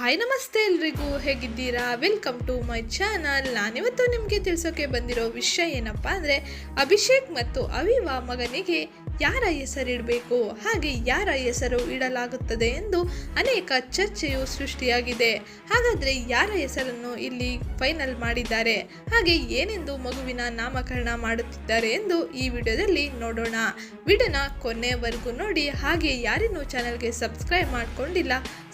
Hi ನಮಸ್ತೆ ಎಲ್ರಿಗೂ. ಹೇಗಿದ್ದೀರಾ? ವೆಲ್ಕಮ್ ಟು ಮೈ ಚಾನಲ್ ನಾನಿವತ್ತು ನಿಮಗೆ ತಿಳಿಸೋಕೆ ಬಂದಿರೋ ವಿಷಯ ಏನಪ್ಪ ಅಂದರೆ, ಅಭಿಷೇಕ್ ಮತ್ತು ಅವಿವಾ ಮಗನಿಗೆ ಯಾರ ಹೆಸರಿಡಬೇಕು? ಹಾಗೆ ಯಾರ ಹೆಸರು ಇಡಲಾಗುತ್ತದೆ ಎಂದು ಅನೇಕ ಚರ್ಚೆಯು ಸೃಷ್ಟಿಯಾಗಿದೆ. ಹಾಗಾದರೆ ಯಾರ ಹೆಸರನ್ನು ಇಲ್ಲಿ ಫೈನಲ್ ಮಾಡಿದ್ದಾರೆ? ಹಾಗೆ ಏನೆಂದು ಮಗುವಿನ ನಾಮಕರಣ ಮಾಡುತ್ತಿದ್ದಾರೆ ಎಂದು ಈ ವಿಡಿಯೋದಲ್ಲಿ ನೋಡೋಣ. ವಿಡಿಯೋನ ಕೊನೆಯವರೆಗೂ ನೋಡಿ. ಹಾಗೆ ಯಾರಿನ್ನೂ ಚಾನಲ್ಗೆ ಸಬ್ಸ್ಕ್ರೈಬ್ ಮಾಡ್ಕೊಂಡಿಲ್ಲ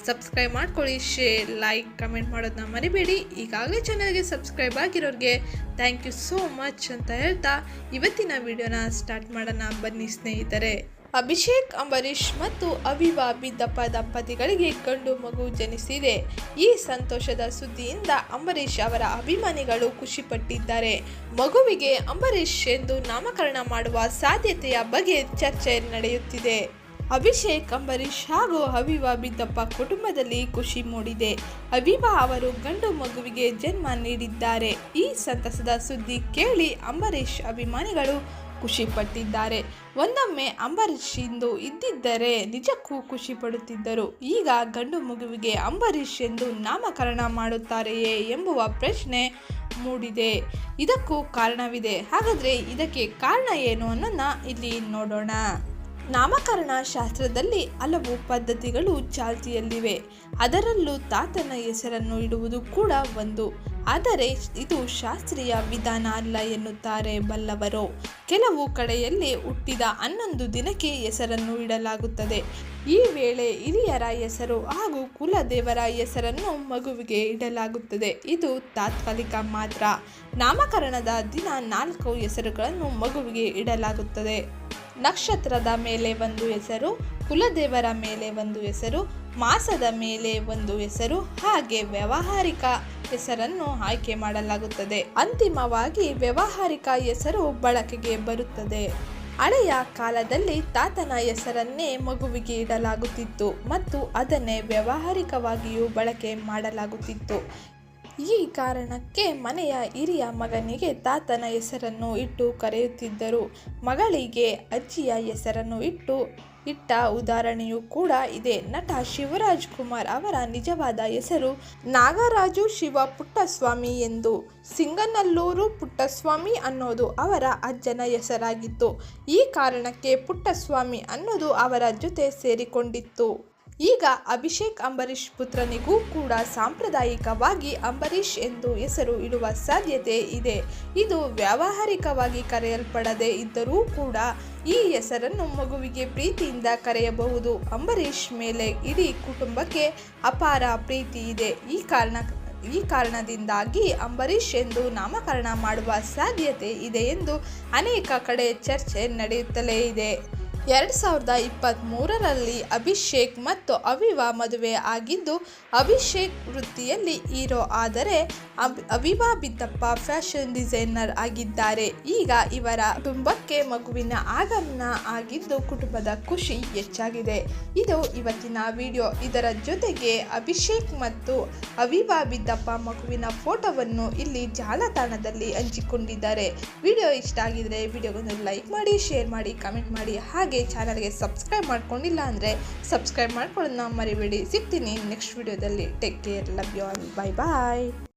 ಸಬ್ಸ್ಕ್ರೈಬ್ ಮಾಡ್ಕೊಳ್ಳಿ ಶೇರ್ ಲೈಕ್ ಕಮೆಂಟ್ ಮಾಡೋದನ್ನ ಮರಿಬೇಡಿ. ಈಗಾಗಲೇ ಚಾನಲ್ಗೆ ಸಬ್ಸ್ಕ್ರೈಬ್ ಆಗಿರೋರಿಗೆ ಥ್ಯಾಂಕ್ ಯು ಸೋ ಮಚ್ ಅಂತ ಹೇಳ್ತಾ ಇವತ್ತಿನ ವಿಡಿಯೋನ ಸ್ಟಾರ್ಟ್ ಮಾಡೋಣ. ಬನ್ನಿ ಸ್ನೇಹಿತರೆ. ಅಭಿಷೇಕ್, ಅಂಬರೀಷ್ ಮತ್ತು ಅವಿವಾ ಬಿದ್ದಪ್ಪ ದಂಪತಿಗಳಿಗೆ ಗಂಡು ಮಗು ಜನಿಸಿದೆ. ಈ ಸಂತೋಷದ ಸುದ್ದಿಯಿಂದ ಅಂಬರೀಷ್ ಅವರ ಅಭಿಮಾನಿಗಳು ಖುಷಿಪಟ್ಟಿದ್ದಾರೆ. ಮಗುವಿಗೆ ಅಂಬರೀಷ್ ಎಂದು ನಾಮಕರಣ ಮಾಡುವ ಸಾಧ್ಯತೆಯ ಬಗ್ಗೆ ಚರ್ಚೆ ನಡೆಯುತ್ತಿದೆ. ಅಭಿಷೇಕ್ ಅಂಬರೀಷ್ ಹಾಗೂ ಅವಿವಾ ಬಿದ್ದಪ್ಪ ಕುಟುಂಬದಲ್ಲಿ ಖುಷಿ ಮೂಡಿದೆ. ಅವಿವಾ ಅವರು ಗಂಡು ಮಗುವಿಗೆ ಜನ್ಮ ನೀಡಿದ್ದಾರೆ. ಈ ಸಂತಸದ ಸುದ್ದಿ ಕೇಳಿ ಅಂಬರೀಷ್ ಅಭಿಮಾನಿಗಳು ಖುಷಿ ಪಟ್ಟಿದ್ದಾರೆ. ಒಂದೊಮ್ಮೆ ಅಂಬರೀಷ್ ಇಂದು ಇದ್ದಿದ್ದರೆ ನಿಜಕ್ಕೂ ಖುಷಿ ಪಡುತ್ತಿದ್ದರು. ಈಗ ಗಂಡು ಮಗುವಿಗೆ ಅಂಬರೀಷ್ ಎಂದು ನಾಮಕರಣ ಮಾಡುತ್ತಾರೆಯೇ ಎಂಬುವ ಪ್ರಶ್ನೆ ಮೂಡಿದೆ. ಇದಕ್ಕೂ ಕಾರಣವಿದೆ. ಹಾಗಾದರೆ ಇದಕ್ಕೆ ಕಾರಣ ಏನು ಅನ್ನೋದನ್ನ ಇಲ್ಲಿ ನೋಡೋಣ. ನಾಮಕರಣ ಶಾಸ್ತ್ರದಲ್ಲಿ ಹಲವು ಪದ್ಧತಿಗಳು ಚಾಲ್ತಿಯಲ್ಲಿವೆ. ಅದರಲ್ಲೂ ತಾತನ ಹೆಸರನ್ನು ಇಡುವುದು ಕೂಡ ಒಂದು. ಆದರೆ ಇದು ಶಾಸ್ತ್ರೀಯ ವಿಧಾನ ಅಲ್ಲ ಎನ್ನುತ್ತಾರೆ ಬಲ್ಲವರು. ಕೆಲವು ಕಡೆಯಲ್ಲಿ ಹುಟ್ಟಿದ ಹನ್ನೊಂದು ದಿನಕ್ಕೆ ಹೆಸರನ್ನು ಇಡಲಾಗುತ್ತದೆ. ಈ ವೇಳೆ ಹಿರಿಯರ ಹೆಸರು ಹಾಗೂ ಕುಲದೇವರ ಹೆಸರನ್ನು ಮಗುವಿಗೆ ಇಡಲಾಗುತ್ತದೆ. ಇದು ತಾತ್ಕಾಲಿಕ ಮಾತ್ರ. ನಾಮಕರಣದ ದಿನ ನಾಲ್ಕು ಹೆಸರುಗಳನ್ನು ಮಗುವಿಗೆ ಇಡಲಾಗುತ್ತದೆ. ನಕ್ಷತ್ರದ ಮೇಲೆ ಒಂದು ಹೆಸರು, ಕುಲದೇವರ ಮೇಲೆ ಒಂದು ಹೆಸರು, ಮಾಸದ ಮೇಲೆ ಒಂದು ಹೆಸರು, ಹಾಗೆ ವ್ಯಾವಹಾರಿಕ ಹೆಸರನ್ನು ಆಯ್ಕೆ ಮಾಡಲಾಗುತ್ತದೆ. ಅಂತಿಮವಾಗಿ ವ್ಯಾವಹಾರಿಕ ಹೆಸರು ಬಳಕೆಗೆ ಬರುತ್ತದೆ. ಹಳೆಯ ಕಾಲದಲ್ಲಿ ತಾತನ ಹೆಸರನ್ನೇ ಮಗುವಿಗೆ ಇಡಲಾಗುತ್ತಿತ್ತು ಮತ್ತು ಅದನ್ನೇ ವ್ಯಾವಹಾರಿಕವಾಗಿಯೂ ಬಳಕೆ ಮಾಡಲಾಗುತ್ತಿತ್ತು. ಈ ಕಾರಣಕ್ಕೆ ಮನೆಯ ಹಿರಿಯ ಮಗನಿಗೆ ತಾತನ ಹೆಸರನ್ನು ಇಟ್ಟು ಕರೆಯುತ್ತಿದ್ದರು. ಮಗಳಿಗೆ ಅಜ್ಜಿಯ ಹೆಸರನ್ನು ಇಟ್ಟು ಇಟ್ಟ ಉದಾಹರಣೆಯೂ ಕೂಡ ಇದೆ. ನಟ ಶಿವರಾಜ್ ಕುಮಾರ್ ಅವರ ನಿಜವಾದ ಹೆಸರು ನಾಗರಾಜು ಶಿವ ಪುಟ್ಟಸ್ವಾಮಿ ಎಂದು. ಸಿಂಗನಲ್ಲೂರು ಪುಟ್ಟಸ್ವಾಮಿ ಅನ್ನೋದು ಅವರ ಅಜ್ಜನ ಹೆಸರಾಗಿತ್ತು. ಈ ಕಾರಣಕ್ಕೆ ಪುಟ್ಟಸ್ವಾಮಿ ಅನ್ನೋದು ಅವರ ಜೊತೆ ಸೇರಿಕೊಂಡಿತ್ತು. ಈಗ ಅಭಿಷೇಕ್ ಅಂಬರೀಷ್ ಪುತ್ರನಿಗೂ ಕೂಡ ಸಾಂಪ್ರದಾಯಿಕವಾಗಿ ಅಂಬರೀಷ್ ಎಂದು ಹೆಸರು ಇಡುವ ಸಾಧ್ಯತೆ ಇದೆ. ಇದು ವ್ಯಾವಹಾರಿಕವಾಗಿ ಕರೆಯಲ್ಪಡದೇ ಇದ್ದರೂ ಕೂಡ ಈ ಹೆಸರನ್ನು ಮಗುವಿಗೆ ಪ್ರೀತಿಯಿಂದ ಕರೆಯಬಹುದು. ಅಂಬರೀಷ್ ಮೇಲೆ ಇಡೀ ಕುಟುಂಬಕ್ಕೆ ಅಪಾರ ಪ್ರೀತಿ ಇದೆ. ಈ ಕಾರಣ, ಈ ಕಾರಣದಿಂದಾಗಿ ಅಂಬರೀಷ್ ಎಂದು ನಾಮಕರಣ ಮಾಡುವ ಸಾಧ್ಯತೆ ಇದೆ ಎಂದು ಅನೇಕ ಕಡೆ ಚರ್ಚೆ ನಡೆಯುತ್ತಲೇ ಇದೆ. ಎರಡು ಸಾವಿರದ ಇಪ್ಪತ್ತ್ಮೂರರಲ್ಲಿ ಅಭಿಷೇಕ್ ಮತ್ತು ಅವಿವಾ ಮದುವೆ ಆಗಿದ್ದು, ಅಭಿಷೇಕ್ ವೃತ್ತಿಯಲ್ಲಿ ಹೀರೋ ಆದರೆ ಅವಿವಾ ಬಿದ್ದಪ್ಪ ಫ್ಯಾಷನ್ ಡಿಸೈನರ್ ಆಗಿದ್ದಾರೆ. ಈಗ ಇವರ ಕುಟುಂಬಕ್ಕೆ ಮಗುವಿನ ಆಗಮನ ಆಗಿದ್ದು ಕುಟುಂಬದ ಖುಷಿ ಹೆಚ್ಚಾಗಿದೆ. ಇದು ಇವತ್ತಿನ ವಿಡಿಯೋ. ಇದರ ಜೊತೆಗೆ ಅಭಿಷೇಕ್ ಮತ್ತು ಅವಿವಾ ಬಿದ್ದಪ್ಪ ಮಗುವಿನ ಫೋಟೋವನ್ನು ಇಲ್ಲಿ ಜಾಲತಾಣದಲ್ಲಿ ಹಂಚಿಕೊಂಡಿದ್ದಾರೆ. ವಿಡಿಯೋ ಇಷ್ಟ ಆಗಿದರೆ ವಿಡಿಯೋಗೊಂದು ಲೈಕ್ ಮಾಡಿ, ಶೇರ್ ಮಾಡಿ, ಕಮೆಂಟ್ ಮಾಡಿ. ಹಾಗೆ ಚಾನಲ್ಗೆ ಸಬ್ಸ್ಕ್ರೈಬ್ ಮಾಡ್ಕೊಂಡಿಲ್ಲ ಅಂದರೆ ಸಬ್ಸ್ಕ್ರೈಬ್ ಮಾಡ್ಕೊಳ್ಳೋದನ್ನ ಮರಿಬೇಡಿ ಸಿಗ್ತೀನಿ ನೆಕ್ಸ್ಟ್ ವಿಡಿಯೋದಲ್ಲಿ. Take care love you all bye bye